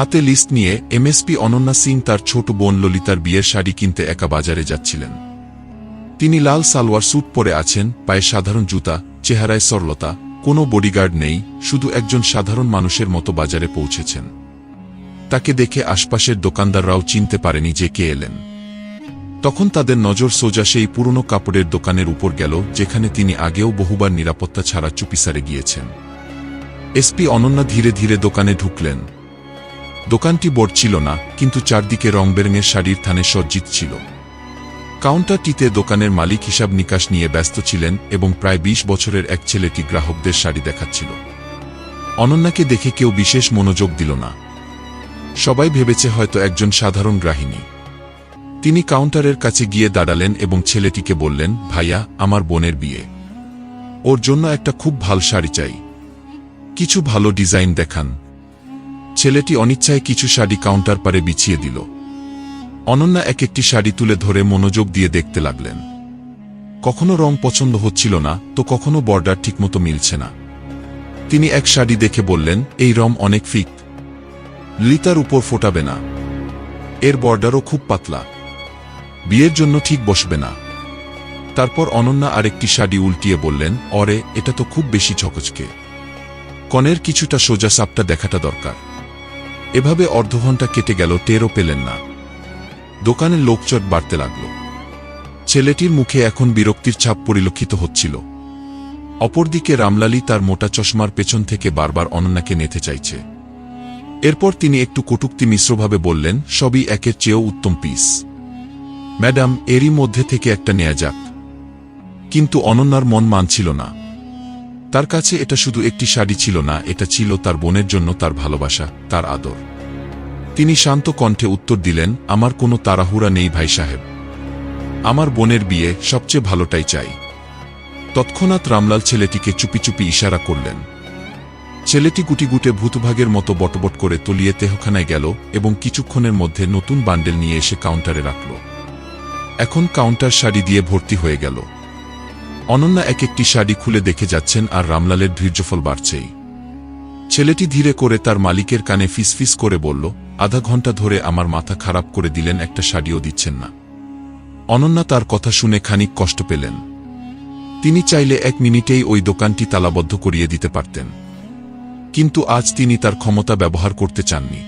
হাতে লিস্ট নিয়ে এমএসপি অনন্যা সিং তার ছোট বোন ললিতার বিয়ের শাড়ি কিনতে একা বাজারে যাচ্ছিলেন। তিনি লাল সালোয়ার স্যুট পরে আছেন, পায়ে সাধারণ জুতা, চেহারায় সরলতা, কোনো বডিগার্ড নেই, শুধু একজন সাধারণ মানুষের মতো বাজারে পৌঁছেছেন। তাকে দেখে আশপাশের দোকানদাররাও চিনতে পারেনি যে কে এলেন। তখন তাদের নজর সোজা সেই পুরনো কাপড়ের দোকানের উপর গেল, যেখানে তিনি আগেও বহুবার নিরাপত্তা ছাড়া চুপিসারে গিয়েছেন। এসপি অনন্যা ধীরে ধীরে দোকানে ঢুকলেন। দোকানটি বড় ছিল না, কিন্তু চারদিকে রংবেরঙের শাড়ির থানে সজ্জিত ছিল। কাউন্টারটিতে দোকানের মালিক হিসাব নিকাশ নিয়ে ব্যস্ত ছিলেন এবং প্রায় ২০ বছরের এক ছেলেটি গ্রাহকদের শাড়ি দেখাচ্ছিল। অনন্যাকে দেখে কেউ বিশেষ মনোযোগ দিল না। সবাই ভেবেছে হয়তো একজন সাধারণ গ্রাহিনী তিনি কাউন্টারের কাছে গিয়ে দাঁড়ালেন এবং ছেলেটিকে বললেন, ভাইয়া, আমার বোনের বিয়ে। ওর জন্য একটা খুব ভালো শাড়ি চাই। কিছু ভালো ডিজাইন দেখান। ছেলেটি অনিচ্ছায় কিছু শাড়ি কাউন্টার পারে বিছিয়ে দিল। অনন্যা এক একটি শাড়ি তুলে ধরে মনোযোগ দিয়ে দেখতে লাগলেন। কখনো রং পছন্দ হচ্ছিল না, তো কখনো বর্ডার ঠিকমতো মিলছে না। তিনি এক শাড়ি দেখে বললেন, এই রং অনেক ফিক। লিতার উপর ফোটাবে না। এর বর্ডারও খুব পাতলা। বিয়ের জন্য ঠিক বসবে না। তারপর অনন্যা আরেকটি শাড়ি উল্টিয়ে বললেন, অরে, এটা তো খুব বেশি ঝকচকে কনের কিছুটা সোজা সাপটা দেখাটা দরকার। এভাবে অর্ধঘণ্টা কেটে গেল, টেরও পেলেন না। দোকানের লোকচট বাড়তে লাগল। ছেলেটির মুখে এখন বিরক্তির ছাপ পরিলক্ষিত হচ্ছিল। অপরদিকে রামলালি তার মোটা চশমার পেছন থেকে বারবার অনন্যাকে নেতে চাইছে। এরপর তিনি একটু কটুক্তি মিশ্রভাবে বললেন, সবই একের চেয়েও উত্তম পিস। ম্যাডাম, এরই মধ্যে থেকে একটা নেয়া যাক। কিন্তু অনন্যার মন মানছিল না। তার কাছে এটা শুধু একটি শাড়ি ছিল না, এটা ছিল তার বোনের জন্য তার ভালোবাসা, তার আদর। তিনি শান্ত কণ্ঠে উত্তর দিলেন, আমার কোনো তাড়াহুড়া নেই ভাই সাহেব। আমার বোনের বিয়ে সবচেয়ে ভালোটাই চাই। তৎক্ষণাৎ রামলাল ছেলেটিকে চুপি চুপি ইশারা করলেন। ছেলেটি গুটিগুটে ভূতভাগের মতো বটবট করে তলিয়ে তেহখানায় গেল এবং কিছুক্ষণের মধ্যে নতুন বান্ডেল নিয়ে এসে কাউন্টারে রাখল। এখন কাউন্টার শাড়ি দিয়ে ভর্তি হয়ে গেল। অনন্যা এক একটি শাড়ি খুলে দেখে যাচ্ছেন আর রামলালের ধৈর্যফল বাড়ছেই। ছেলেটি ধীরে করে তার মালিকের কানে ফিসফিস করে বলল, আধা ঘণ্টা ধরে আমার মাথা খারাপ করে দিলেন, একটা শাড়িও দিচ্ছেন না। অনন্যা তার কথা শুনে খানিক কষ্ট পেলেন। তিনি চাইলে এক মিনিটেই ওই দোকানটি তালাবদ্ধ করিয়ে দিতে পারতেন। কিন্তু আজ তিনি তার ক্ষমতা ব্যবহার করতে চাননি।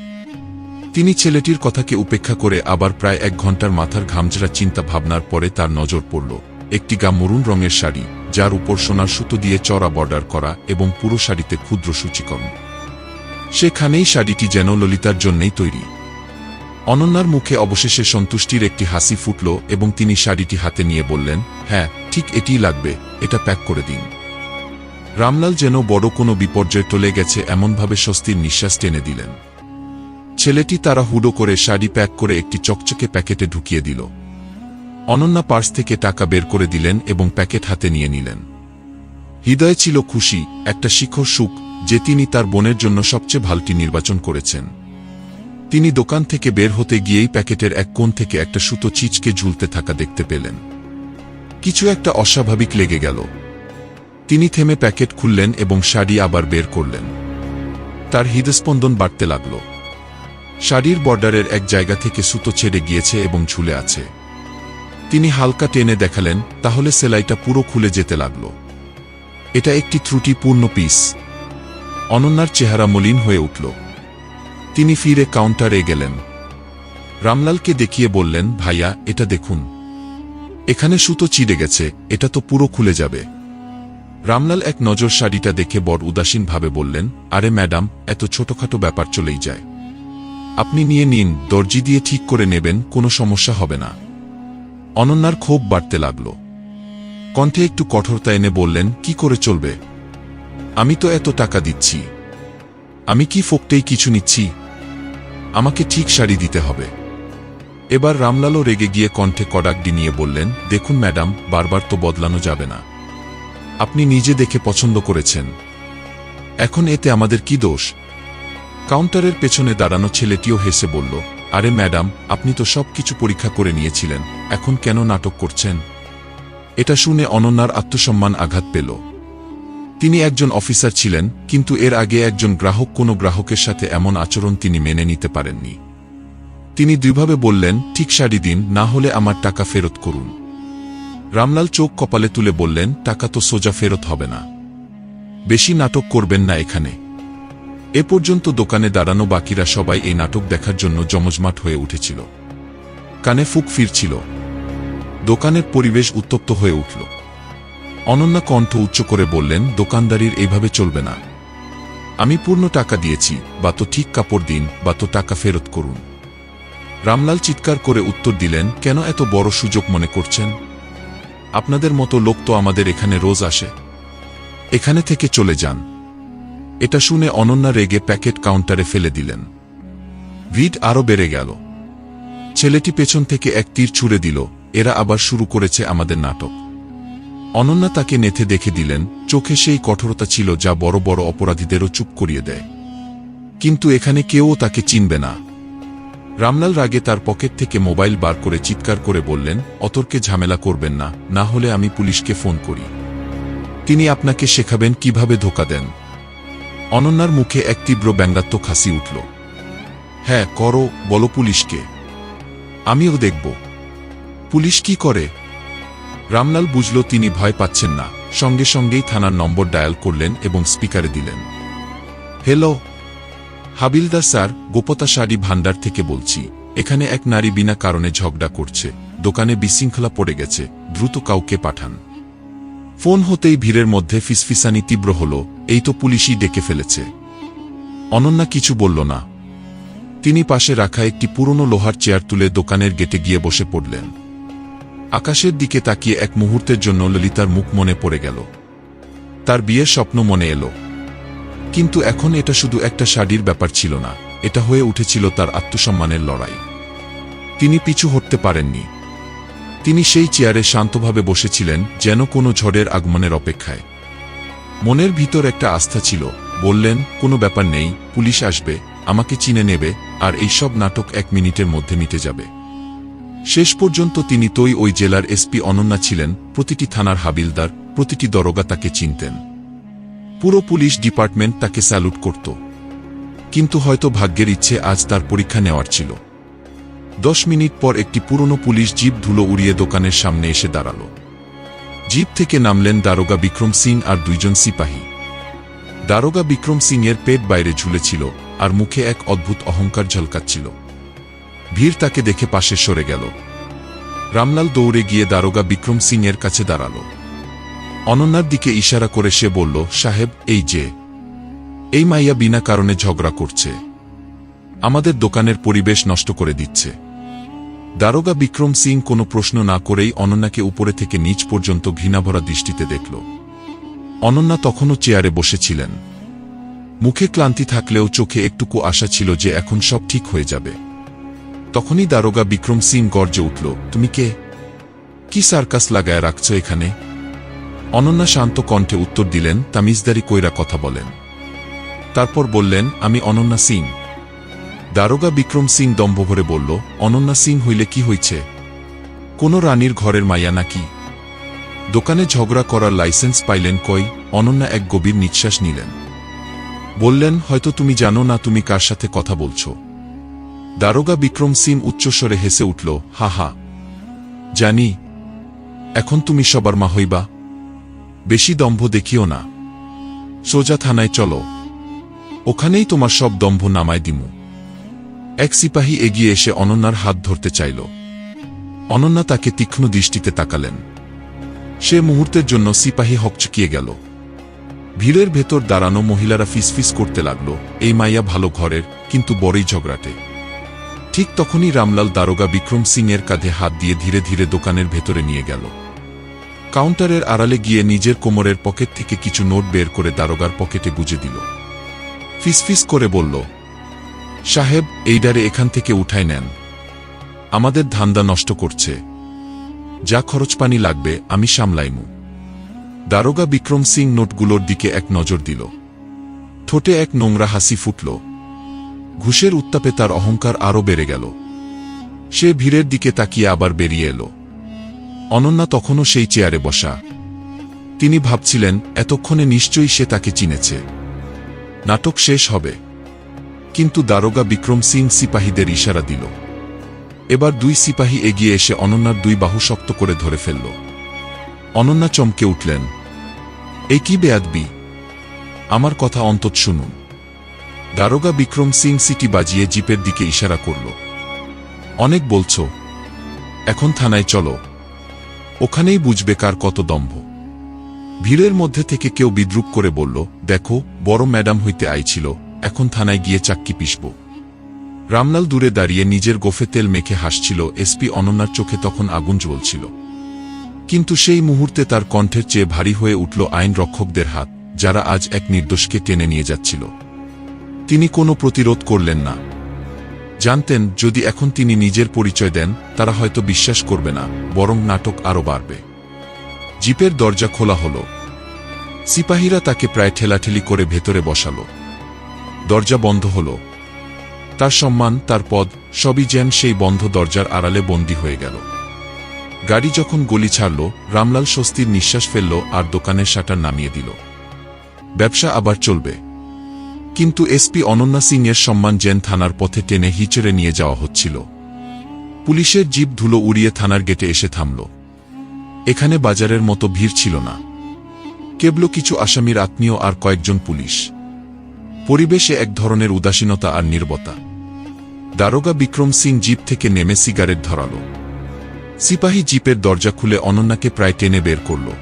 তিনি ছেলেটির কথাকে উপেক্ষা করে আবার প্রায় এক ঘণ্টার মাথার ঘামঝরা চিন্তা ভাবনার পরে তার নজর পড়ল। একটি গা মরুন রঙের শাড়ি, যার উপর সোনার সুতো দিয়ে চড়া বর্ডার করা এবং পুরো শাড়িতে ক্ষুদ্র সূচিকরণ। সেখানেই শাড়িটি যেন ললিতার জন্যই তৈরি। অনন্যার মুখে অবশেষে সন্তুষ্টির একটি হাসি ফুটল এবং তিনি শাড়িটি হাতে নিয়ে বললেন হ্যাঁ ঠিক এটিই লাগবে, এটা প্যাক করে দিন। রামলাল যেন বড় কোনো বিপর্যয় টলে গেছে এমনভাবে স্বস্তির নিঃশ্বাস টেনে দিলেন। ছেলেটি তারা হুডো করে শাড়ি প্যাক করে একটি চকচকে প্যাকেটে ঢুকিয়ে দিল। অনন্যা পার্স থেকে টাকা বের করে দিলেন এবং প্যাকেট হাতে নিয়ে নিলেন। হৃদয়ে ছিল খুশি, একটা শিখর সুখ, যে তিনি তার বোনের জন্য সবচেয়ে ভালটি নির্বাচন করেছেন। তিনি দোকান থেকে বের হতে গিয়েই প্যাকেটের এক কোণ থেকে একটা সুতো চিচকে ঝুলতে থাকা দেখতে পেলেন। কিছু একটা অস্বাভাবিক লেগে গেল। তিনি থেমে প্যাকেট খুললেন এবং শাড়ি আবার বের করলেন। তার হৃদস্পন্দন বাড়তে লাগল। শাড়ির বর্ডারের এক জায়গা থেকে সুতো ছেড়ে গিয়েছে এবং ঝুলে আছে। তিনি হালকা টেনে দেখালেন, তাহলে সেলাইটা পুরো খুলে যেতে লাগল। এটা একটি ত্রুটিপূর্ণ পিস। অনন্যার চেহারা মলিন হয়ে উঠল। তিনি ফিরে কাউন্টারে গেলেন। রামলালকে দেখিয়ে বললেন, ভাইয়া, এটা দেখুন। এখানে সুতো চিড়ে গেছে, এটা তো পুরো খুলে যাবে। রামলাল এক নজর শাড়িটা দেখে বড় উদাসীনভাবে বললেন, আরে ম্যাডাম, এত ছোটখাটো ব্যাপার চলেই যায়। আপনি নিয়ে নিন, দর্জি দিয়ে ঠিক করে নেবেন, কোনো সমস্যা হবে না। অনন্যার ক্ষোভ বাড়তে লাগল। কণ্ঠে একটু কঠোরতা এনে বললেন, কি করে চলবে? আমি তো এত টাকা দিচ্ছি। আমি কি ফোকটেই কিছু নিচ্ছি? আমাকে ঠিক শাড়ি দিতে হবে। এবার রামলালও রেগে গিয়ে কণ্ঠে কডাকডি নিয়ে বললেন, দেখুন ম্যাডাম, বারবার তো বদলানো যাবে না। আপনি নিজে দেখে পছন্দ করেছেন। এখন এতে আমাদের কি দোষ? কাউন্টারের পেছনে দাঁড়ানো ছেলেটিও হেসে বলল আরে ম্যাডাম, আপনি তো সব কিছু পরীক্ষা করে নিয়েছিলেন। এখন কেন নাটক করছেন? এটা শুনে অনন্যার আত্মসম্মান আঘাত পেল। তিনি একজন অফিসার ছিলেন, কিন্তু এর আগে একজন গ্রাহক কোনো গ্রাহকের সাথে এমন আচরণ তিনি মেনে নিতে পারেননি। তিনি দুইভাবে বললেন, ঠিক শাড়ি দিন, না হলে আমার টাকা ফেরত করুন। রামলাল চোখ কপালে তুলে বললেন, টাকা তো সোজা ফেরত হবে না। বেশি নাটক করবেন না এখানে। এ পর্যন্ত দোকানে দাঁড়ানো বাকিরা সবাই এই নাটক দেখার জন্য জমজমাট হয়ে উঠেছিল। কানে ফুক ফিরছিল। দোকানের পরিবেশ উত্তপ্ত হয়ে উঠল। অনন্যা কণ্ঠ উচ্চ করে বললেন, দোকানদারির এইভাবে চলবে না। আমি পূর্ণ টাকা দিয়েছি, বা তো ঠিক কাপড় দিন, বা তো টাকা ফেরত করুন। রামলাল চিৎকার করে উত্তর দিলেন, কেন এত বড় সুযোগ মনে করছেন? আপনাদের মতো লোক তো আমাদের এখানে রোজ আসে। এখানে থেকে চলে যান। এটা শুনে অনন্যা রেগে প্যাকেট কাউন্টারে ফেলে দিলেন। ভিড আরও বেড়ে গেল। ছেলেটি পেছন থেকে এক তীর ছুড়ে দিল। এরা আবার শুরু করেছে আমাদের নাটক। অনন্যা তাকে নেথে দেখে দিলেন, চোখে সেই কঠোরতা ছিল যা বড় বড় অপরাধীদেরও চুপ করিয়ে দেয়। কিন্তু এখানে কেউও তাকে চিনবে না। রামলাল রাগে তার পকেট থেকে মোবাইল বার করে চিৎকার করে বললেন, অতর্কে ঝামেলা করবেন না না হলে আমি পুলিশকে ফোন করি। তিনি আপনাকে শেখাবেন কীভাবে ধোকা দেন। অনন্যার মুখে এক তীব্র ব্যঙ্গাত্মক হাসি উঠল। হ্যাঁ করো, বলো পুলিশকে। আমিও দেখব। পুলিশ কি করে? রামলাল বুঝল তিনি ভয় পাচ্ছেন না। সঙ্গে সঙ্গেই থানার নম্বর ডায়াল করলেন এবং স্পিকারে দিলেন। হ্যালো হাবিলদার স্যার, গোপতা শাড়ি ভান্ডার থেকে বলছি। এখানে এক নারী বিনা কারণে ঝগড়া করছে। দোকানে বিশৃঙ্খলা পড়ে গেছে। দ্রুত কাউকে পাঠান। ফোন হতেই ভিড়ের মধ্যে ফিসফিসানি তীব্র হল, এই তো পুলিশই ডেকে ফেলেছে। অনন্যা কিছু বলল না। তিনি পাশে রাখা একটি পুরনো লোহার চেয়ার তুলে দোকানের গেটে গিয়ে বসে পড়লেন। আকাশের দিকে তাকিয়ে এক মুহূর্তের জন্য ললিতার মুখ মনে পড়ে গেল। তার বিয়ের স্বপ্ন মনে এলো। কিন্তু এখন এটা শুধু একটা শাড়ির ব্যাপার ছিল না, এটা হয়ে উঠেছিল তার আত্মসম্মানের লড়াই। তিনি পিছু হটতে পারেননি। তিনি সেই চেয়ারে শান্তভাবে বসেছিলেন, যেন কোনো ঝড়ের আগমনের অপেক্ষায়। মনের ভিতর একটা আস্থা ছিল, বললেন, কোনো ব্যাপার নেই, পুলিশ আসবে, আমাকে চিনে নেবে, আর এইসব নাটক এক মিনিটের মধ্যে মিটে যাবে। শেষ পর্যন্ত তিনি তৈ ওই জেলার এসপি অনন্যা ছিলেন, প্রতিটি থানার হাবিলদার, প্রতিটি দরগা তাকে চিনতেন। পুরো পুলিশ ডিপার্টমেন্ট তাকে স্যালুট করত। কিন্তু হয়তো ভাগ্যের ইচ্ছে আজ তার পরীক্ষা নেওয়ার ছিল। দশ মিনিট পর একটি পুরনো পুলিশ জিপ ধুলো উড়িয়ে দোকানের সামনে এসে দাঁড়াল। জিপ থেকে নামলেন দারোগা বিক্রম সিং আর দুইজন সিপাহী। দারোগা বিক্রম সিং এর পেট বাইরে ঝুলেছিল আর মুখে এক অদ্ভুত অহংকার ঝলকাচ্ছিল। ভিড় তাকে দেখে পাশে সরে গেল। রামলাল দৌড়ে গিয়ে দারোগা বিক্রম সিং এর কাছে দাঁড়াল। অনন্যার দিকে ইশারা করে সে বলল, সাহেব, এই যে। এই মাইয়া বিনা কারণে ঝগড়া করছে। আমাদের দোকানের পরিবেশ নষ্ট করে দিচ্ছে। দারোগা বিক্রম সিং কোনো প্রশ্ন না করেই অনন্যাকে উপরে থেকে নিচ পর্যন্ত ঘৃণাভরা দৃষ্টিতে দেখল। অনন্যা তখনও চেয়ারে বসেছিলেন। মুখে ক্লান্তি থাকলেও চোখে একটুকু আশা ছিল যে এখন সব ঠিক হয়ে যাবে। তখনই দারোগা বিক্রম সিং গর্জে উঠল, তুমি কে? কি সার্কাস লাগায় রাখছ এখানে? অনন্যা শান্ত কণ্ঠে উত্তর দিলেন, তামিজদারি কইরা কথা বলেন। তারপর বললেন, আমি অনন্যা সিং। দারোগা বিক্রম সিং দম্ভ ভরে বলল, অনন্যা সিং হইলে কি হইছে? কোন রানীর ঘরের মাইয়া নাকি? দোকানে ঝগড়া করার লাইসেন্স পাইলেন কই? অনন্যা এক গভীর নিঃশ্বাস নিলেন। বললেন, হয়তো তুমি জানো না তুমি কার সাথে কথা বলছ? দারোগা বিক্রম সিং উচ্চস্বরে হেসে উঠল, হা হা। জানি, এখন তুমি সবার মা হইবা। বেশি দম্ভ দেখিও না। সোজা থানায় চলো। ওখানেই তোমার সব দম্ভ নামায় দিমু। এক সিপাহী এগিয়ে এসে অনন্যার হাত ধরতে চাইল। অনন্যা তাকে তীক্ষ্ণ দৃষ্টিতে তাকালেন। সে মুহূর্তের জন্য সিপাহী হকচকিয়ে গেল। ভিড়ের ভেতর দাঁড়ানো মহিলারা ফিসফিস করতে লাগল, এই মাইয়া ভালো ঘরের, কিন্তু বড়ই ঝগড়াটে। ঠিক তখনই রামলাল দারোগা বিক্রম সিং এর কাঁধে হাত দিয়ে ধীরে ধীরে দোকানের ভেতরে নিয়ে গেল। কাউন্টারের আড়ালে গিয়ে নিজের কোমরের পকেট থেকে কিছু নোট বের করে দারোগার পকেটে গুজে দিল। ফিসফিস করে বলল সাহেব এইডারে এখান থেকে উঠায় নেন। আমাদের ধান্দা নষ্ট করছে। যা খরচ পানি লাগবে, আমি সামলাইমু। দারোগা বিক্রম সিং নোটগুলোর দিকে এক নজর দিল। ঠোঁটে এক নোংরা হাসি ফুটল। ঘুষের উত্তাপে তার অহংকার আরও বেড়ে গেল। সে ভিড়ের দিকে তাকিয়ে আবার বেরিয়ে এলো। অনন্যা তখনও সেই চেয়ারে বসা। তিনি ভাবছিলেন, এতক্ষণে নিশ্চয়ই সে তাকে চিনেছে। নাটক শেষ হবে। কিন্তু দারোগা বিক্রম সিং সিপাহীদের ইশারা দিল। এবার দুই সিপাহী এগিয়ে এসে অনন্যার দুই বাহু শক্ত করে ধরে ফেলল। অনন্যা চমকে উঠলেন এই কি বেয়াদবি? আমার কথা অন্তত শুনুন। দারোগা বিক্রম সিং সিটি বাজিয়ে জিপের দিকে ইশারা করল, অনেক বলছ, এখন থানায় চলো। ওখানেই বুঝবে কার কত দম্ভ। ভিড়ের মধ্যে থেকে কেউ বিদ্রুপ করে বলল, দেখো, বড় ম্যাডাম হইতে আইছিল। এখন থানায় গিয়ে চাক্কি পিসব রামলাল দূরে দাঁড়িয়ে নিজের গোফে তেল মেখে হাসছিল, এসপি অনন্যার চোখে তখন আগুন জ্বলছিল। কিন্তু সেই মুহূর্তে তার কণ্ঠের চেয়ে ভারী হয়ে উঠল আইন রক্ষকদের হাত, যারা আজ এক নির্দোষকে টেনে নিয়ে যাচ্ছিল। তিনি কোনো প্রতিরোধ করলেন না। জানতেন, যদি এখন তিনি নিজের পরিচয় দেন, তারা হয়তো বিশ্বাস করবে না, বরং নাটক আরও বাড়বে। জিপের দরজা খোলা হল। সিপাহীরা তাকে প্রায় ঠেলাঠেলি করে ভেতরে বসাল। দরজা বন্ধ হল। তার সম্মান, তার পদ, সবই যেন সেই বন্ধ দরজার আড়ালে বন্দী হয়ে গেল। গাড়ি যখন গলি ছাড়ল, রামলাল স্বস্তির নিঃশ্বাস ফেলল আর দোকানের শাটার নামিয়ে দিল। ব্যবসা আবার চলবে। কিন্তু এসপি অনন্যা সিংয়ের সম্মান জেন থানার পথে টেনে হিচড়ে নিয়ে যাওয়া হচ্ছিল। পুলিশের জিপ ধুলো উড়িয়ে থানার গেটে এসে থামল। এখানে বাজারের মতো ভিড় ছিল না। কেবল কিছু আসামির আত্মীয় আর কয়েকজন পুলিশ। পরিবেশে এক ধরনের উদাসীনতা আর নির্বতা। দারোগা বিক্রম সিং জিপ থেকে নেমে সিগারেট ধরাল। সিপাহী জিপের দরজা খুলে অনন্যাকে প্রায় টেনে বের করল।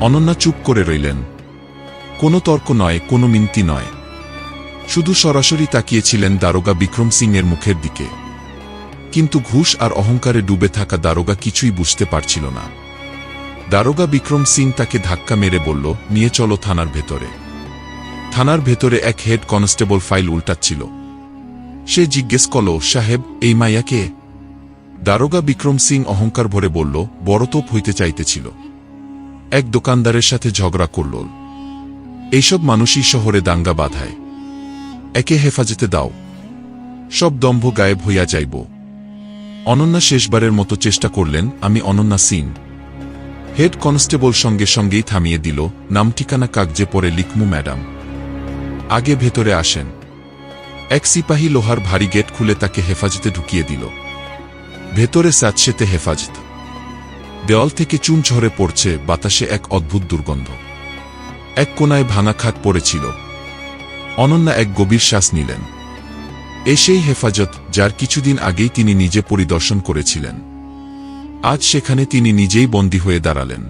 অনন্যা চুপ করে রইলেন। কোনো তর্ক নয়, কোনো মিনতি নয়। শুধু সরাসরি তাকিয়েছিলেন দারোগা বিক্রম সিংয়ের মুখের দিকে। কিন্তু ঘুষ আর অহংকারে ডুবে থাকা দারোগা কিছুই বুঝতে পারছিল না। দারোগা বিক্রম সিং তাকে ধাক্কা মেরে বলল, নিয়ে চলো থানার ভেতরে। থানার ভেতরে এক হেড কনস্টেবল ফাইল উল্টাচ্ছিল। সে জিজ্ঞেস করল, সাহেব, এই মাইয়াকে? দারোগা বিক্রম সিং অহংকার ভরে বলল, বড় তোপ হইতে চাইতেছিল। এক দোকানদারের সাথে ঝগড়া করল। এইসব মানুষই শহরে দাঙ্গা বাধায়। একে হেফাজতে দাও। সব দম্ভ গায়েব হইয়া যাইব। অনন্যা শেষবারের মতো চেষ্টা করলেন, আমি অনন্যা সিং। হেড কনস্টেবল সঙ্গে সঙ্গেই থামিয়ে দিল, নাম ঠিকানা কাগজে পরে লিখমু, ম্যাডাম। আগে ভেতরে আসেন। এক সিপাহী লোহার ভারী গেট খুলে তাকে হেফাজতে ঢুকিয়ে দিল। ভেতরে স্যাঁতসেতে হেফাজত। দেওয়াল থেকে চুন ঝরে পড়ছে বাতাসে এক অদ্ভুত দুর্গন্ধ। এক কোনায় ভাঙা খাট পড়েছিল। অনন্যা এক গভীর শ্বাস নিলেন। এ সেই হেফাজত, যার কিছুদিন আগেই তিনি নিজে পরিদর্শন করেছিলেন। আজ সেখানে তিনি নিজেই বন্দী হয়ে দাঁড়ালেন।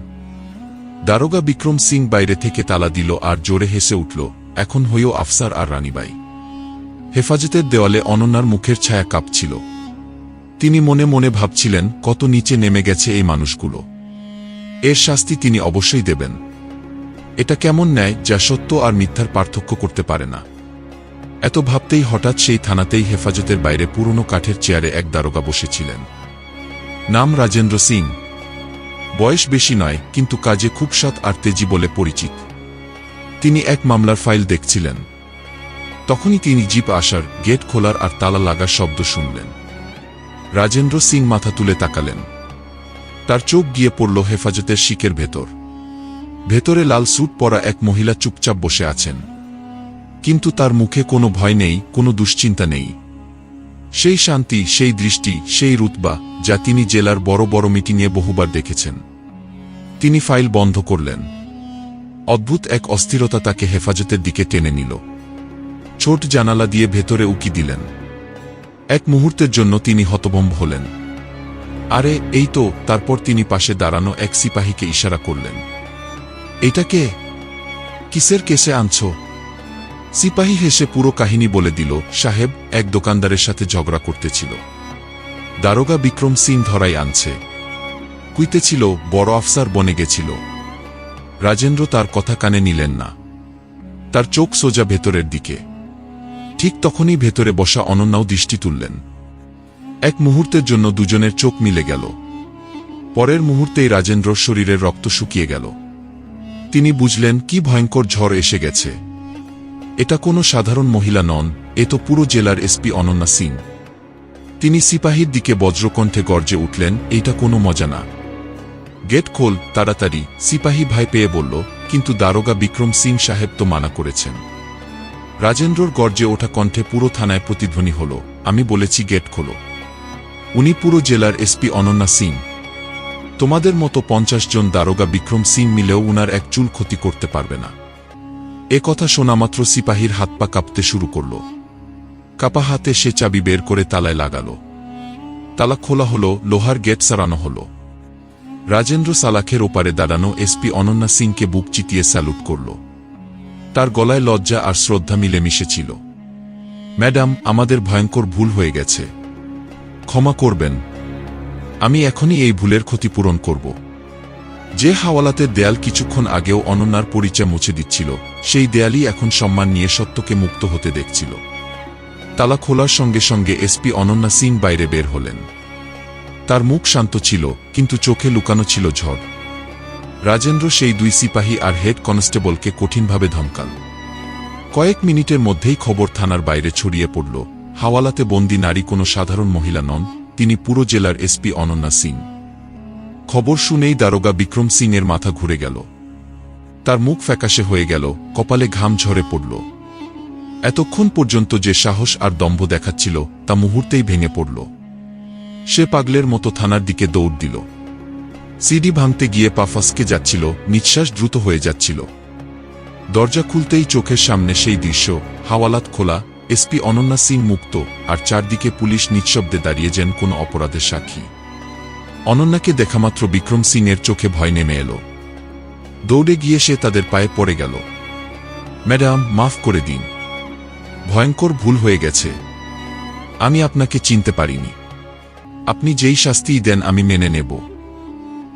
দারোগা বিক্রম সিং বাইরে থেকে তালা দিল আর জোরে হেসে উঠল এখন হইও আফসার আর রানীবাই। হেফাজতের দেওয়ালে অনন্যার মুখের ছায়া কাঁপছিল। তিনি মনে মনে ভাবছিলেন, কত নিচে নেমে গেছে এই মানুষগুলো। এর শাস্তি তিনি অবশ্যই দেবেন। এটা কেমন ন্যায় যা সত্য আর মিথ্যার পার্থক্য করতে পারে না। এত ভাবতেই হঠাৎ সেই থানাতেই হেফাজতের বাইরে পুরনো কাঠের চেয়ারে এক দারোগা বসেছিলেন। নাম রাজেন্দ্র সিং। বয়স বেশি নয়, কিন্তু কাজে খুব সৎ আর তেজি বলে পরিচিত। তিনি এক মামলার ফাইল দেখছিলেন। তখনই তিনি জিপ আসার, গেট খোলার আর তালা লাগার শব্দ শুনলেন। রাজেন্দ্র সিং মাথা তুলে তাকালেন। তার চোখ গিয়ে পড়ল হেফাজতের শিকের ভেতর। ভেতরে লাল স্যুট পরা এক মহিলা চুপচাপ বসে আছেন। কিন্তু তার মুখে কোনো ভয় নেই, কোনো দুশ্চিন্তা নেই। সেই শান্তি, সেই দৃষ্টি, সেই রুতবা যা তিনি জেলার বড় বড় মিটিংয়ে বহুবার দেখেছেন। তিনি ফাইল বন্ধ করলেন। অদ্ভুত এক অস্থিরতা তাকে হেফাজতের দিকে টেনে নিল। ছোট জানালা দিয়ে ভেতরে উকি দিলেন। এক মুহূর্তের জন্য তিনি হতভম্ব হলেন। আরে, এই তো, তারপর তিনি পাশে দাঁড়ানো এক সিপাহীকে ইশারা করলেন। এটাকে কিসের কেসে আনছ? সিপাহী হেসে পুরো কাহিনী বলে দিল, সাহেব এক দোকানদারের সাথে ঝগড়া করতেছিল। দারোগা বিক্রম সিং ধরাই আনছে। কুইতেছিল, বড় আফসার বনে গেছিল। রাজেন্দ্র তার কথা কানে নিলেন না। তার চোখ সোজা ভেতরের দিকে। ঠিক তখনই ভেতরে বসা অনন্যাও দৃষ্টি তুললেন। এক মুহূর্তের জন্য দুজনের চোখ মিলে গেল। পরের মুহূর্তেই রাজেন্দ্রর শরীরের রক্ত শুকিয়ে গেল। তিনি বুঝলেন, কি ভয়ঙ্কর ঝড় এসে গেছে। এটা কোনো সাধারণ মহিলা নন, এ তো পুরো জেলার এসপি অনন্যা সিং। তিনি সিপাহীর দিকে বজ্রকণ্ঠে গর্জে উঠলেন, এইটা কোনো মজা না। গেট খোল, তাড়াতাড়ি। সিপাহী ভাই পেয়ে বলল, কিন্তু দারোগা বিক্রম সিং সাহেব তো মানা করেছেন। রাজেন্দ্রর গর্জে ওঠা কণ্ঠে পুরো থানায় প্রতিধ্বনি হল, আমি বলেছি গেট খোলো। উনি পুরো জেলার এসপি অনন্যা সিং। তোমাদের মতো পঞ্চাশ জন দারোগা বিক্রম সিং মিলেও উনার এক চুল ক্ষতি করতে পারবে না। এ কথা শোনামাত্র সিপাহীর হাত পা কাঁপতে শুরু করল। কাপা হাতে সে চাবি বের করে তালায় লাগাল। তালা খোলা হলো, লোহার গেট সারানো হলো। রাজেন্দ্র সালাখের ওপারে দাঁড়ানো এসপি অনন্যা সিংকে বুক চিতিয়ে স্যালুট করল। তার গলায় লজ্জা আর শ্রদ্ধা মিলে মিশেছিল ম্যাডাম, আমাদের ভয়ঙ্কর ভুল হয়ে গেছে। ক্ষমা করবেন। আমি এখনই এই ভুলের ক্ষতিপূরণ করব। যে হাওয়ালাতের দেয়াল কিছুক্ষণ আগেও অনন্যার পরিচয় মুছে দিচ্ছিল, সেই দেয়ালই এখন সম্মান নিয়ে সত্যকে মুক্ত হতে দেখছিল। তালা খোলার সঙ্গে সঙ্গে এসপি অনন্যা সিং বাইরে বের হলেন। তার মুখ শান্ত ছিল, কিন্তু চোখে লুকানো ছিল ঝড়। রাজেন্দ্র সেই দুই সিপাহী আর হেড কনস্টেবলকে কঠিনভাবে ধমকাল। কয়েক মিনিটের মধ্যেই খবর থানার বাইরে ছড়িয়ে পড়ল, হাওয়ালাতে বন্দি নারী কোনো সাধারণ মহিলা নন, তিনি পুরো জেলার এসপি অনন্যা সিং। খবর শুনেই দারোগা বিক্রম সিং এর মাথা ঘুরে গেল। তার মুখ ফ্যাকাশে হয়ে গেল, কপালে ঘাম ঝরে পড়ল। এতক্ষণ পর্যন্ত যে সাহস আর দম্ভ দেখাচ্ছিল, তা মুহূর্তেই ভেঙে পড়ল। সে পাগলের মতো থানার দিকে দৌড় দিল। সিডি ভাঙতে গিয়ে পা ফসকে যাচ্ছিল, নিঃশ্বাস দ্রুত হয়ে যাচ্ছিল। দরজা খুলতেই চোখের সামনে সেই দৃশ্য, হাওয়ালাত খোলা, এসপি অনন্যা সিং মুক্ত, আর চারদিকে পুলিশ নিঃশব্দে দাঁড়িয়ে যেন কোনো অপরাধের সাক্ষী। অনন্যাকে দেখামাত্র বিক্রম সিং এর চোখে ভয় নেমে এলো। দৌড়ে গিয়ে সে তাদের পায়ে পড়ে গেল। ম্যাডাম, মাফ করে দিন। ভয়ঙ্কর ভুল হয়ে গেছে। আমি আপনাকে চিনতে পারিনি। আপনি যেই শাস্তিই দেন আমি মেনে নেব।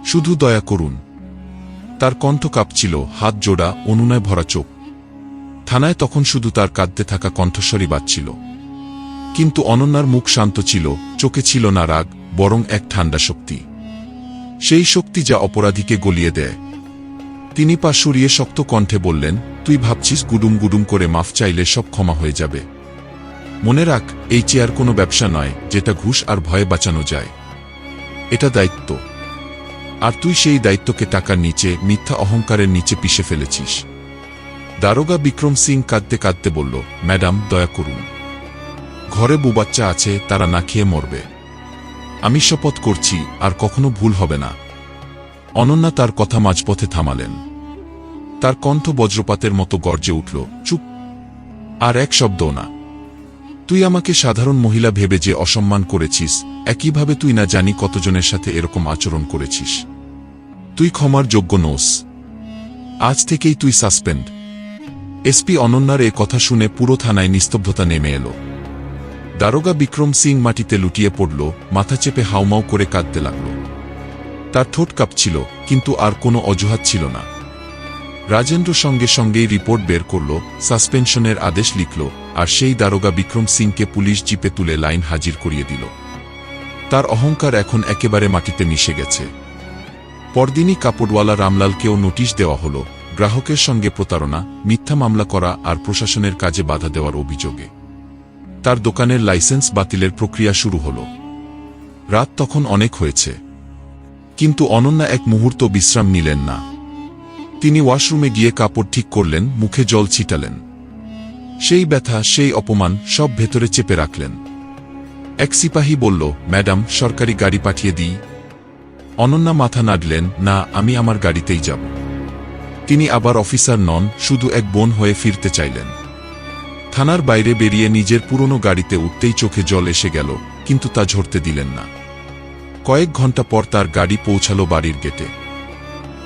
শুধু দয়া করুন। তার কণ্ঠ কাঁপছিল, হাত জোড়া, অনুনয় ভরা চোখ। থানায় তখন শুধু তার কাঁদতে থাকা কণ্ঠস্বরই বাজছিল। কিন্তু অনন্যার মুখ শান্ত ছিল, চোখে ছিল না রাগ, বরং এক ঠান্ডা শক্তি। সেই শক্তি যা অপরাধীকে গলিয়ে দেয়। তিনি পা সরিয়ে শক্ত কণ্ঠে বললেন, তুই ভাবছিস গুডুম গুডুম করে মাফ চাইলে সব ক্ষমা হয়ে যাবে। মনে রাখ, এই চেয়ার কোনো ব্যবসা নয়, যেটা ঘুষ আর ভয়ে বাঁচানো যায়। এটা দায়িত্ব। আর তুই সেই দায়িত্বকে টাকার নিচে, মিথ্যা অহংকারের নিচে পিষে ফেলেছিস। দারোগা বিক্রম সিং কাঁদতে কাঁদতে বলল, ম্যাডাম, দয়া করুন। ঘরে বুবাচ্চা আছে, তারা না খেয়ে মরবে। আমি শপথ করছি, আর কখনো ভুল হবে না। অনন্যা তার কথা মাঝপথে থামালেন। তার কণ্ঠ বজ্রপাতের মতো গর্জে উঠল, চুপ। আর এক শব্দও না। তুই আমাকে সাধারণ মহিলা ভেবে যে অসম্মান করেছিস, একইভাবে তুই না জানি কতজনের সাথে এরকম আচরণ করেছিস। তুই ক্ষমার যোগ্য নোস। আজ থেকেই তুই সাসপেন্ড। এসপি অনন্যার এ কথা শুনে পুরো থানায় নিস্তব্ধতা নেমে এলো। দারোগা বিক্রম সিং মাটিতে লুটিয়ে পড়ল, মাথা চেপে হাউমাউ করে কাঁদতে লাগল। তার ঠোঁট কাঁপছিল, কিন্তু আর কোনো অজুহাত ছিল না। রাজেন্দ্র সঙ্গে সঙ্গেই রিপোর্ট বের করল, সাসপেনশনের আদেশ লিখল আর সেই দারোগা বিক্রম সিংকে পুলিশ জিপে তুলে লাইন হাজির করিয়ে দিল। তার অহংকার এখন একেবারে মাটিতে মিশে গেছে। পরদিনই কাপড়ওয়ালা রামলালকেও নোটিশ দেওয়া হল, গ্রাহকের সঙ্গে প্রতারণা, মিথ্যা মামলা করা আর প্রশাসনের কাজে বাধা দেওয়ার অভিযোগে। তার দোকানের লাইসেন্স বাতিলের প্রক্রিয়া শুরু হল। রাত তখন অনেক হয়েছে। কিন্তু অনন্যা এক মুহূর্ত বিশ্রাম নিলেন না। তিনি ওয়াশরুমে গিয়ে কাপড় ঠিক করলেন, মুখে জল ছিটালেন। সেই ব্যথা, সেই অপমান সব ভেতরে চেপে রাখলেন। এক সিপাহী বলল, ম্যাডাম, সরকারি গাড়ি পাঠিয়ে দিই। অনন্যা মাথা নাড়লেন, না, আমি আমার গাড়িতেই যাব। তিনি আবার অফিসার নন, শুধু এক বোন হয়ে ফিরতে চাইলেন। থানার বাইরে বেরিয়ে নিজের পুরনো গাড়িতে উঠতেই চোখে জল এসে গেল, কিন্তু তা ঝরতে দিলেন না। কয়েক ঘণ্টা পর তার গাড়ি পৌঁছালো বাড়ির গেটে।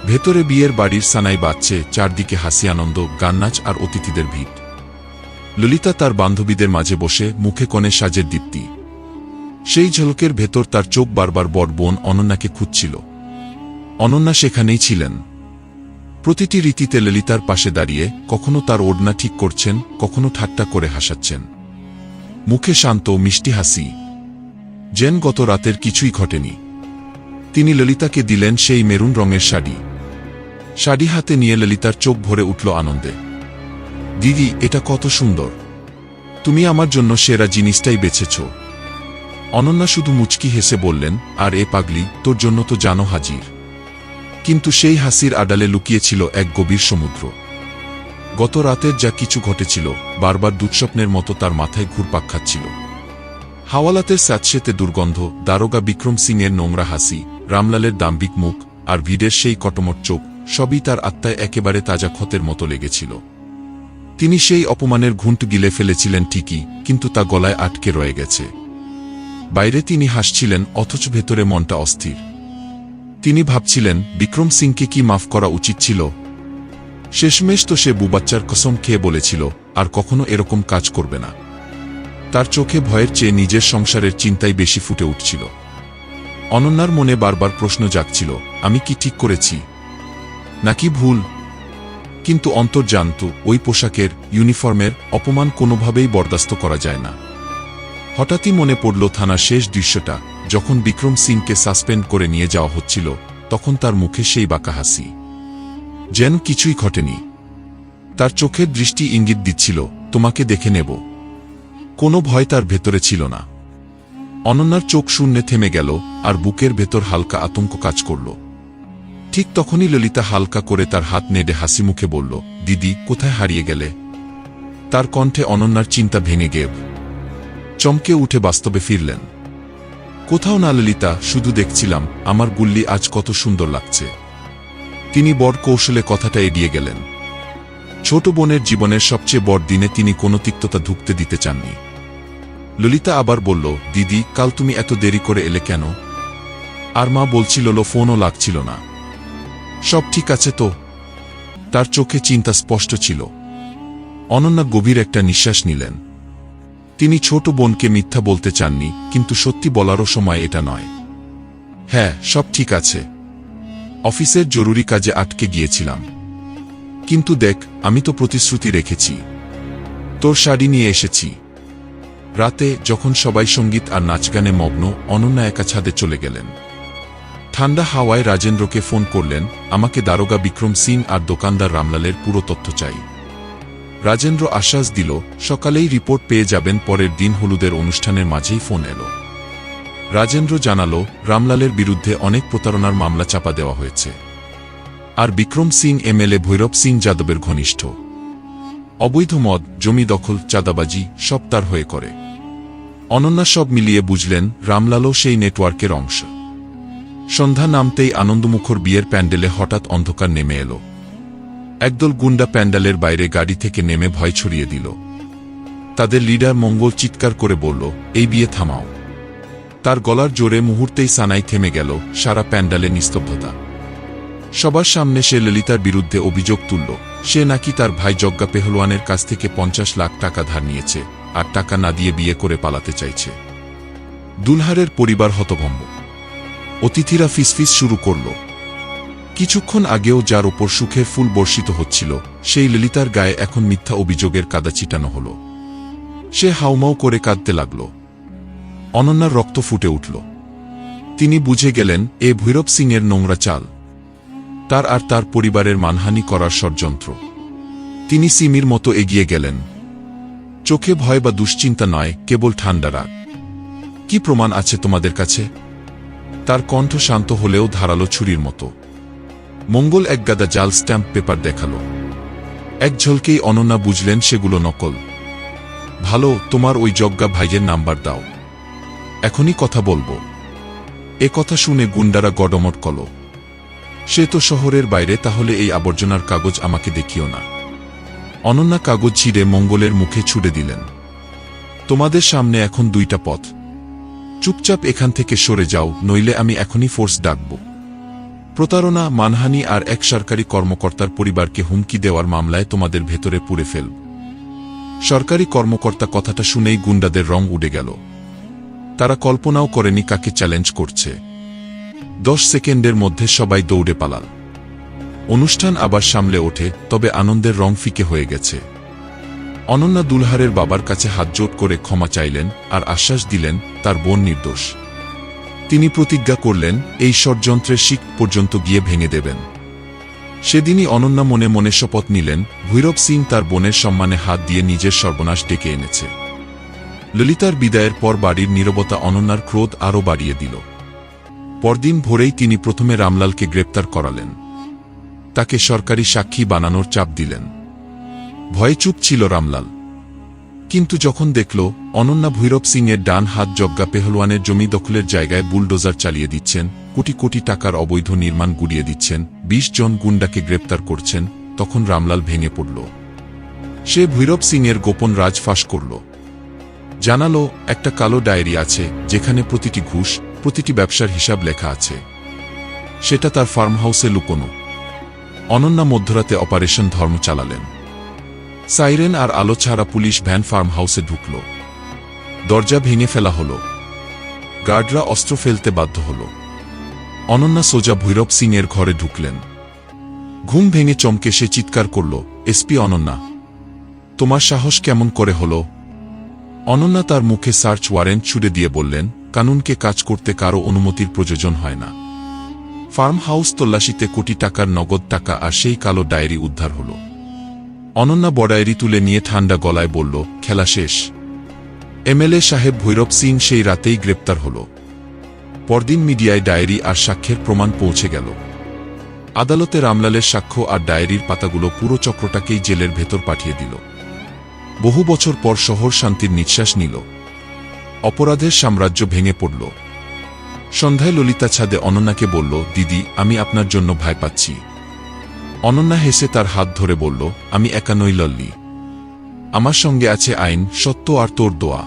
ভেতরে বিয়ের বাড়ির সানাই বাচ্চে চারদিকে হাসি আনন্দ গান্নাচ আর অতিথিদের ভিড়। ললিতা তার বান্ধবীদের মাঝে বসে মুখে কনে সাজের দীপ্তি। সেই ঝলকের ভেতর তার চোখ বারবার বড় বোন অনন্যাকে খুঁজছিল। অনন্যা সেখানেই ছিলেন। প্রতিটি রীতিতে ললিতার পাশে দাঁড়িয়ে কখনো তার ওড়না ঠিক করছেন, কখনো ঠাট্টা করে হাসাচ্ছেন। মুখে শান্ত মিষ্টি হাসি। যেন গত রাতের কিছুই ঘটেনি। তিনি ললিতাকে দিলেন সেই মেরুন রঙের শাড়ি। শাড়ি হাতে নিয়ে ললিতার চোখ ভরে উঠল আনন্দে। দিদি, এটা কত সুন্দর। তুমি আমার জন্য সেরা জিনিসটাই বেছেছ। অনন্যা শুধু মুচকি হেসে বললেন, আর এ পাগলি, তোর জন্য তো জানো হাজির। কিন্তু সেই হাসির আড়ালে লুকিয়েছিল এক গভীর সমুদ্র। গত রাতের যা কিছু ঘটেছিল, বারবার দুঃস্বপ্নের মতো তার মাথায় ঘুরপাক খাচ্ছিল। হাওয়ালাতের স্যাঁতসেতে দুর্গন্ধ, দারোগা বিক্রম সিংয়ের নোংরা হাসি, রামলালের দাম্বিক মুখ, আর ভিড়ের সেই কটমট চোখ, সবই তার আত্মায় একেবারে তাজা ক্ষতের মতো লেগেছিল। তিনি সেই অপমানের ঘুঁট গিলে ফেলেছিলেন ঠিকই, কিন্তু তা গলায় আটকে রয়ে গেছে। বাইরে তিনি হাসছিলেন, অথচ ভেতরে মনটা অস্থির। তিনি ভাবছিলেন, বিক্রম সিংকে কি মাফ করা উচিত ছিল? শেষমেশ তো সে বুবাচ্চার কসম খেয়ে বলেছিল, আর কখনো এরকম কাজ করবে না। তার চোখে ভয়ের চেয়ে নিজের সংসারের চিন্তাই বেশি ফুটে উঠছিল। অনন্যার মনে বারবার প্রশ্ন জাগছিল, আমি কি ঠিক করেছি? নাকি ভুল? কিন্তু অন্তর জানত ওই পোশাকের, ইউনিফর্মের অপমান কোনোভাবেই বরদাস্ত করা যায় না। হঠাৎই মনে পড়ল থানার শেষ দৃশ্যটা, যখন বিক্রম সিংকে সাসপেন্ড করে নিয়ে যাওয়া হচ্ছিল, তখন তার মুখে সেই বাঁকা হাসি। যেন কিছুই ঘটেনি। তার চোখের দৃষ্টি ইঙ্গিত দিচ্ছিল, তোমাকে দেখে নেব। কোনো ভয় তার ভেতরে ছিল না। অনন্যার চোখ শূন্যে থেমে গেল, আর বুকের ভেতর হালকা আতঙ্ক কাজ করল। ঠিক তখনই ললিতা হালকা করে তার হাত নেড়ে হাসি মুখে বলল, দিদি, কোথায় হারিয়ে গেলে? তার কণ্ঠে অনন্যার চিন্তা ভেঙে গেব চমকে উঠে বাস্তবে ফিরলেন। কোথাও না ললিতা, শুধু দেখছিলাম, আমার গুল্লি আজ কত সুন্দর লাগছে। তিনি বড় কৌশলে কথাটা এড়িয়ে গেলেন। ছোট বোনের জীবনের সবচেয়ে বড় দিনে তিনি কোনো তিক্ততা ঢুকতে দিতে চাননি। ললিতা আবার বলল, দিদি, কাল তুমি এত দেরি করে এলে কেন? আর মা বলছিল ফোনও লাগছিল না। সব ঠিক আছে তো? তার চোখে চিন্তা স্পষ্ট ছিল। অনন্যা গভীর একটা নিঃশ্বাস নিলেন। তিনি ছোট বোনকে মিথ্যা বলতে চাননি, কিন্তু সত্যি বলারও সময় এটা নয়। হ্যাঁ সব ঠিক আছে। অফিসের জরুরি কাজে আটকে গিয়েছিলাম। কিন্তু দেখ, আমি তো প্রতিশ্রুতি রেখেছি। তোর শাড়ি নিয়ে এসেছি। রাতে, যখন সবাই সংগীত আর নাচগানে মগ্ন, অনন্যা একা ছাদে চলে গেলেন। ঠান্ডা হাওয়ায় রাজেন্দ্রকে ফোন করলেন, আমাকে দারোগা বিক্রম সিং আর দোকানদার রামলালের পুরো তথ্য চাই। রাজেন্দ্র আশ্বাস দিল, সকালেই রিপোর্ট পেয়ে যাবেন, পরের দিন হলুদের অনুষ্ঠানের মাঝেই ফোন এলো। রাজেন্দ্র জানালো, রামলালের বিরুদ্ধে অনেক প্রতারণার মামলা চাপা দেওয়া হয়েছে। আর বিক্রম সিং এমএলএ ভৈরব সিং যাদবের ঘনিষ্ঠ। অবৈধ মদ, জমি দখল, চাঁদাবাজি সব তার হয়ে করে। অনন্যা সব মিলিয়ে বুঝলেন, রামলালও সেই নেটওয়ার্কের অংশ। সন্ধ্যা নামতেই আনন্দমুখর বিয়ের প্যান্ডেলে হঠাৎ অন্ধকার নেমে এলো। একদল গুন্ডা প্যান্ডেলের বাইরে গাড়ি থেকে নেমে ভয় ছড়িয়ে দিল। তাদের লিডার মঙ্গল চিৎকার করে বলল, এই বিয়ে থামাও। তার গলার জোরে মুহূর্তেই সানাই থেমে গেল, সারা প্যান্ডালে নিস্তব্ধতা। সবার সামনে সে ললিতার বিরুদ্ধে অভিযোগ তুলল, সে নাকি তার ভাই যজ্ঞা পেহলওয়ানের কাছ থেকে পঞ্চাশ লাখ টাকা ধার নিয়েছে, আর টাকা না দিয়ে বিয়ে করে পালাতে চাইছে। দুলহারের পরিবার হতভম্ব। অতিথিরা ফিসফিস শুরু করল। কিছুক্ষণ আগেও যার ওপর সুখের ফুল বর্ষিত হচ্ছিল, সেই ললিতার গায়ে এখন মিথ্যা অভিযোগের কাদা চিটানো হল। সে হাউমাউ করে কাঁদতে লাগল। অনন্যার রক্ত ফুটে উঠল। তিনি বুঝে গেলেন, এ ভৈরব সিংয়ের নোংরা চাল। তার আর তার পরিবারের মানহানি করার ষড়যন্ত্র। তিনি সিমির মতো এগিয়ে গেলেন। চোখে ভয় বা দুশ্চিন্তা নয়, কেবল ঠান্ডা রাগ। কি প্রমাণ আছে তোমাদের কাছে? তার কণ্ঠ শান্ত হলেও ধারালো ছুরির মতো। মঙ্গল এক গাদা জাল স্ট্যাম্প পেপার দেখাল। এক ঝলকেই অনন্যা বুঝলেন সেগুলো নকল। ভালো, তোমার ওই যজ্ঞা ভাইয়ের নাম্বার দাও। এখনই কথা বলব। এ কথা শুনে গুন্ডারা গডমট কল সে তো শহরের বাইরে, তাহলে এই আবর্জনার কাগজ আমাকে দেখিও না। অনন্যা কাগজ ছিঁড়ে মঙ্গলের মুখে ছুড়ে দিলেন। তোমাদের সামনে এখন দুইটা পথ। চুপচাপ এখান থেকে সরে যাও, নইলে আমি এখনই ফোর্স ডাকব। প্রতারণা, মানহানি আর এক সরকারি কর্মকর্তার পরিবারকে হুমকি দেওয়ার মামলায় তোমাদের ভেতরে পুড়ে ফেলব সরকারি কর্মকর্তা কথাটা শুনেই গুন্ডাদের রং উড়ে গেল। তারা কল্পনাও করেনি কাকে চ্যালেঞ্জ করছে। দশ সেকেন্ডের মধ্যে সবাই দৌড়ে পালাল। অনুষ্ঠান আবার সামলে ওঠে, তবে আনন্দের রং ফিকে হয়ে গেছে। অনন্যা দুলহারের বাবার কাছে হাতজোট করে ক্ষমা চাইলেন আর আশ্বাস দিলেন, তার বোন নির্দোষ। তিনি প্রতিজ্ঞা করলেন, এই ষড়যন্ত্রের শিখ পর্যন্ত গিয়ে ভেঙে দেবেন। সেদিনই অনন্যা মনে মনে শপথ নিলেন, ভৈরব সিং তার বোনের সম্মানে হাত দিয়ে নিজের সর্বনাশ ডেকে এনেছে। ললিতার বিদায়ের পর বাড়ির নীরবতা অনন্যার ক্রোধ আরও বাড়িয়ে দিল। পরদিন ভোরেই তিনি প্রথমে রামলালকে গ্রেপ্তার করালেন। তাকে সরকারি সাক্ষী বানানোর চাপ দিলেন। ভয়ে চুপ ছিল রামলাল। কিন্তু যখন দেখল অনন্যা ভৈরব সিংয়ের ডান হাত জগ্গা পেহলওয়ানের জমি দখলের জায়গায় বুলডোজার চালিয়ে দিচ্ছেন, কোটি কোটি টাকার অবৈধ নির্মাণ গুড়িয়ে দিচ্ছেন, বিশ জন গুন্ডাকে গ্রেপ্তার করছেন, তখন রামলাল ভেঙে পড়ল। সে ভৈরব সিংয়ের গোপন রাজ ফাঁস করল। জানালো, একটা কালো ডায়েরি আছে, যেখানে প্রতিটি ঘুষ, প্রতিটি ব্যবসার হিসাব লেখা আছে। সেটা তার ফার্ম হাউসে লুকোনো। অনন্যা মধ্যরাতে অপারেশন ধর্ম চালালেন। সাইরেন আর আলো ছাড়া পুলিশ ভ্যান ফার্ম হাউসে ঢুকল। দরজা ভেঙে ফেলা হল। গার্ডরা অস্ত্র ফেলতে বাধ্য হল। অনন্যা সোজা ভৈরব সিংয়ের ঘরে ঢুকলেন। ঘুম ভেঙে চমকে সে চিৎকার করল এসপি অনন্যা, তোমার সাহস কেমন করে হল? অনন্যা তার মুখে সার্চ ওয়ারেন্ট ছুড়ে দিয়ে বললেন, কানুনকে কাজ করতে কারও অনুমতির প্রয়োজন হয় না। ফার্ম হাউস তল্লাশিতে কোটি টাকার নগদ টাকা আর সেই কালো ডায়েরি উদ্ধার হল। অনন্যা বড়ায়েরি তুলে নিয়ে ঠান্ডা গলায় বলল, খেলা শেষ। এমএলএ সাহেব ভৈরব সিং সেই রাতেই গ্রেপ্তার হল। পরদিন মিডিয়ায় ডায়েরি আর সাক্ষ্যের প্রমাণ পৌঁছে গেল। আদালতে রামলালের সাক্ষ্য আর ডায়েরির পাতাগুলো পুরো চক্রটাকেই জেলের ভেতর পাঠিয়ে দিল। বহু বছর পর শহর শান্তির নিঃশ্বাস নিল। অপরাধের সাম্রাজ্য ভেঙে পড়ল। সন্ধ্যায় ললিতা ছাদে অনন্যাকে বলল, দিদি, আমি আপনার জন্য ভয় পাচ্ছি। অনন্যা হেসে তার হাত ধরে বলল, আমি একা নই লল্লি। আমার সঙ্গে আছে আইন, সত্য আর তোর দোয়া।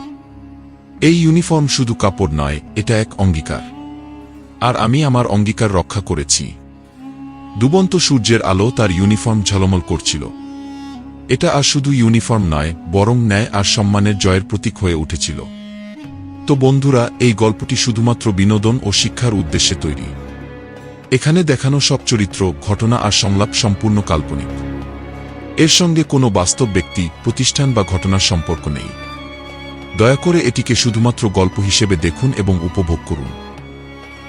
এই ইউনিফর্ম শুধু কাপড় নয়, এটা এক অঙ্গীকার। আর আমি আমার অঙ্গীকার রক্ষা করেছি। ডুবন্ত সূর্যের আলো তার ইউনিফর্ম ঝলমল করছিল। এটা আর শুধু ইউনিফর্ম নয়, বরং ন্যায় আর সম্মানের জয়ের প্রতীক হয়ে উঠেছিল। তো বন্ধুরা, এই গল্পটি শুধুমাত্র বিনোদন ও শিক্ষার উদ্দেশ্যে তৈরি। এখানে দেখানো সব চরিত্র, ঘটনা আর সংলাপ সম্পূর্ণ কাল্পনিক। এর সঙ্গে কোনো বাস্তব ব্যক্তি, প্রতিষ্ঠান বা ঘটনার সম্পর্ক নেই। দয়া করে এটিকে শুধুমাত্র গল্প হিসেবে দেখুন এবং উপভোগ করুন।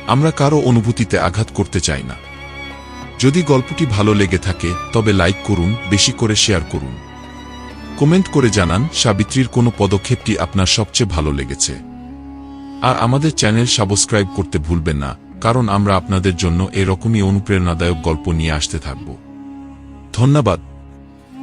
আমরা কারও অনুভূতিতে আঘাত করতে চাই না। যদি গল্পটি ভালো লেগে থাকে, তবে লাইক করুন, বেশি করে শেয়ার করুন। কমেন্ট করে জানান, সাবিত্রীর কোনো পদক্ষেপটি আপনার সবচেয়ে ভালো লেগেছে। আর আমাদের চ্যানেল সাবস্ক্রাইব করতে ভুলবেন না। কারণ আমরা আপনাদের জন্য এরকমই অনুপ্রেরণাদায়ক গল্প নিয়ে আসতে থাকব। ধন্যবাদ।